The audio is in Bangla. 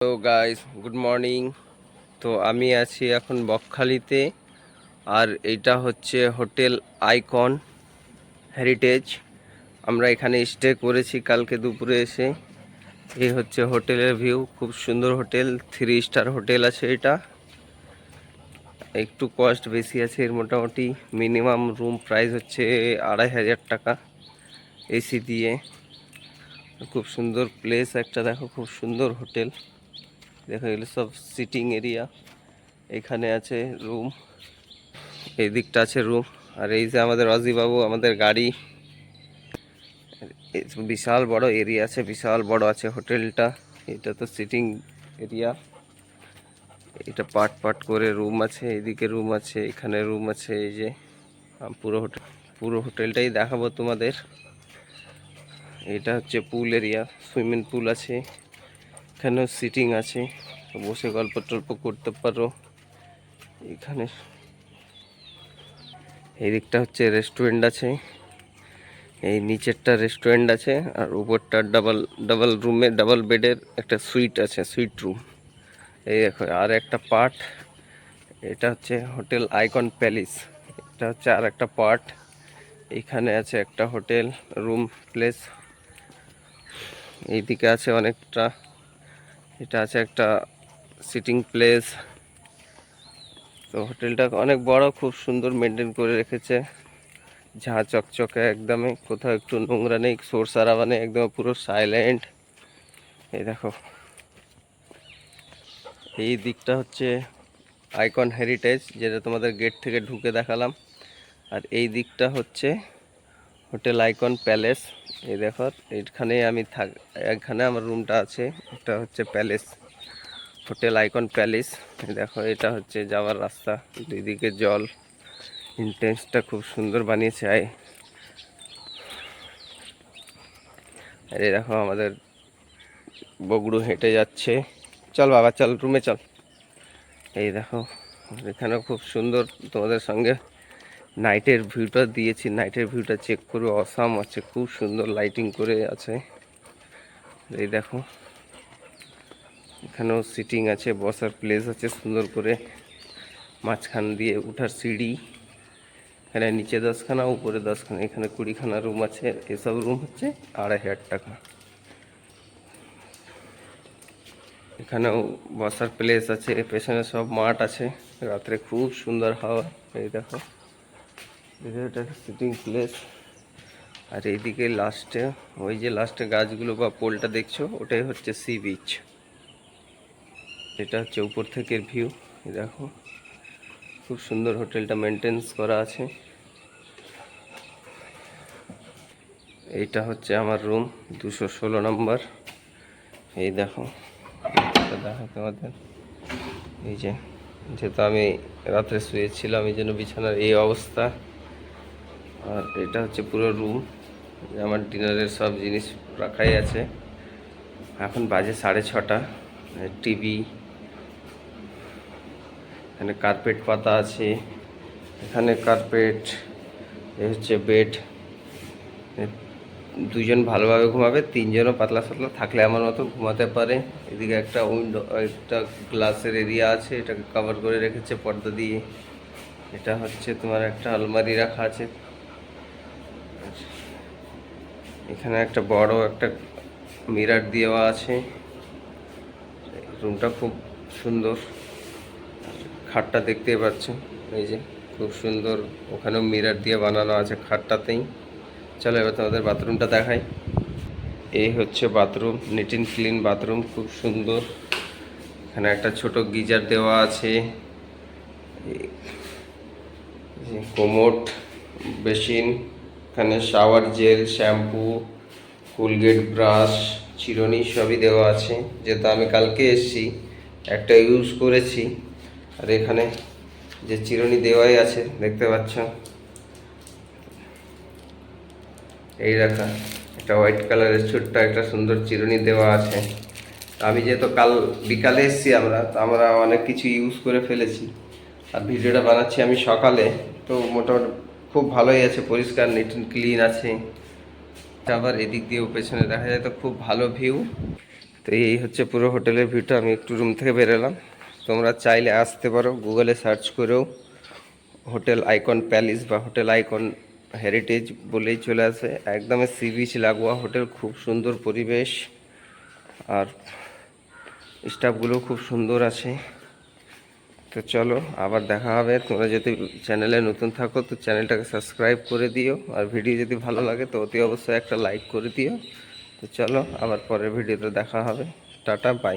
হ্যালো গাইস গুড মর্নিং তো আমি আছি এখন বকখালিতে, আর এটা হচ্ছে হোটেল আইকন হেরিটেজ। আমরা এখানে স্টে করেছি কালকে দুপুরে এসে। এই হচ্ছে হোটেলের ভিউ খুব সুন্দর হোটেল থ্রি স্টার হোটেল আছে এটা। একটু কস্ট বেশি আছে এর মোটামুটি মিনিমাম রুম প্রাইস হচ্ছে আড়াই হাজার টাকা এসি দিয়ে। খুব সুন্দর প্লেস একটা, দেখো খুব সুন্দর হোটেল। দেখো এগুলো সব সিটিং এরিয়া এখানে আছে রুম এই দিকটা আছে রুম আর এই যে আমাদের অজিবাবু আমাদের গাড়ি। বিশাল বড় এরিয়া আছে, বিশাল বড় আছে হোটেলটা। এটা তো সিটিং এরিয়া এটা পার্ট পার্ট করে রুম আছে, এদিকে রুম আছে, এখানে রুম আছে, এই যে পুরো হোটেল, পুরো হোটেলটাই দেখাবো তোমাদের। এটা হচ্ছে পুল এরিয়া সুইমিং পুল আছে। এখানেও সিটিং আছে। বসে গল্প টল্প করতে পারো। এখানে এই দিকটা হচ্ছে রেস্টুরেন্ট আছে। এই নিচেরটা রেস্টুরেন্ট আছে আর উপরটা ডাবল ডাবল রুমে ডাবল বেডের একটা সুইট আছে সুইট রুম এই দেখো, আর একটা পার্ট এটা হচ্ছে হোটেল আইকন প্যালেস এটা হচ্ছে আর একটা পার্ট এখানে আছে একটা হোটেল রুম প্লেস এইদিকে আছে অনেকটা। এটা আছে একটা সিটিং প্লেস তো হোটেলটা অনেক বড়, খুব সুন্দর মেনটেন করে রেখেছে। ঝাঁ চকচকে একদমই, কোথাও একটু নোংরা নেই সোর সারাবা নেই একদম পুরো সাইলেন্ট এই দেখো। এই দিকটা হচ্ছে আইকন হেরিটেজ যেটা তোমাদের গেট থেকে ঢুকে দেখালাম। আর এই দিকটা হচ্ছে হোটেল আইকন প্যালেস। এই দেখো এখানে আমি থাক এখানে আমার রুমটা আছে, এটা হচ্ছে প্যালেস, হোটেল আইকন প্যালেস। দেখো, এটা হচ্ছে যাওয়ার রাস্তা দুই দিকে জল। ইন্টেন্সটা খুব সুন্দর বানিয়েছে আয় আর এই দেখো, আমাদের বগড়ু হেঁটে যাচ্ছে। চল বাবা, চল, রুমে চল। এই দেখো, এখানেও খুব সুন্দর তোমাদের সঙ্গে নাইটের ভিউটা দিয়েছি। নাইটের ভিউটা চেক করে। অসাম আছে। খুব সুন্দর লাইটিং করে আছে। এই দেখো। এখানেও সিটিং আছে, বসার প্লেস আছে সুন্দর করে। মাঝখান দিয়ে উঠার সিঁড়ি। এখানে নিচে দশখানা, উপরে দশখানা। এখানে কুড়িখানা রুম আছে। এসব রুম হচ্ছে আড়াই হাজার টাকা। এখানেও বসার প্লেস আছে। পেছনে সব মাঠ আছে। রাত্রে খুব সুন্দর হাওয়া। এই দেখো। এটা একটা সিটিং প্লেস আর এইদিকে লাস্টে ওই যে লাস্টে গাছগুলো বা পোলটা দেখছ, ওটাই হচ্ছে সি বিচ এটা হচ্ছে উপর থেকে ভিউ দেখো। খুব সুন্দর হোটেলটা মেনটেন্স করা আছে। এইটা হচ্ছে আমার রুম দুশো ষোলো নম্বর এই দেখো দেখো তোমাদের। এই যে, যেহেতু আমি রাত্রে শুয়েছিলাম, এই জন্য বিছানার এই অবস্থা। আর এটা হচ্ছে পুরো রুম আমার ডিনারের সব জিনিস রাখাই আছে। এখন বাজে সাড়ে ছটা। টিভি এখানে কার্পেট পাতা আছে। এখানে কার্পেট এ হচ্ছে বেড দুজন ভালোভাবে ঘুমাবে, তিনজনও পাতলা সাতলা থাকলে আমার মতো ঘুমাতে পারে। এদিকে একটা উইন্ডো একটা গ্লাসের এরিয়া আছে, এটাকে কভার করে রেখেছে পর্দা দিয়ে। এটা হচ্ছে তোমার একটা আলমারি রাখা আছে। এখানে একটা বড় একটা মিরার দেওয়া আছে। রুমটা খুব সুন্দর। খাটটা দেখতে পাচ্ছ এই যে খুব সুন্দর ওখানেও মিরার দিয়ে বানানো আছে খাটটাতেই। চলো এবার তোমাদের বাথরুমটা দেখাই। এই হচ্ছে bathroom neat and clean bathroom, খুব সুন্দর। এখানে একটা ছোট গিজার দেওয়া আছে। Commode, basin. এখানে shower gel shampoo Colgate brush চিরুনি সবই দেওয়া আছে। যেহেতু আমি কালকে এসেছি, একটা ইউজ করেছি। আর এখানে যে চিরুনি দেওয়াই আছে, দেখতে পাচ্ছ? এই রাখা, একটা হোয়াইট কালারের ছোট্ট একটা সুন্দর চিরুনি দেওয়া আছে। আমি যেহেতু কাল বিকালে এসেছি আমরা, তো আমরা অনেক কিছু ইউজ করে ফেলেছি। আর ভিডিওটা বানাচ্ছি আমি সকালে, তো মোটামুটি খুব ভালোই আছে, পরিষ্কার নিট অ্যান্ড ক্লিন আছে। আবার এদিক দিয়েও পেছনে দেখা যায় তো খুব ভালো ভিউ তো এই হচ্ছে পুরো হোটেলের ভিউটা, আমি একটু রুম থেকে বেরোলাম। তোমরা চাইলে আসতে পারো গুগলে সার্চ করেও হোটেল আইকন প্যালেস বা হোটেল আইকন হেরিটেজ বলেই চলে আসে। একদমই সি বিচ লাগোয়া হোটেল, খুব সুন্দর পরিবেশ। আর স্টাফগুলো খুব সুন্দর আছে। তো চলো, আবার দেখা হবে। তোমরা যদি চ্যানেলে নতুন থাকো, তো চ্যানেলটাকে সাবস্ক্রাইব করে দিও। আর ভিডিও যদি ভালো লাগে, তো অতি অবশ্যই একটা লাইক করে দিও। তো চলো, আবার পরের ভিডিওতে দেখা হবে। Tata bye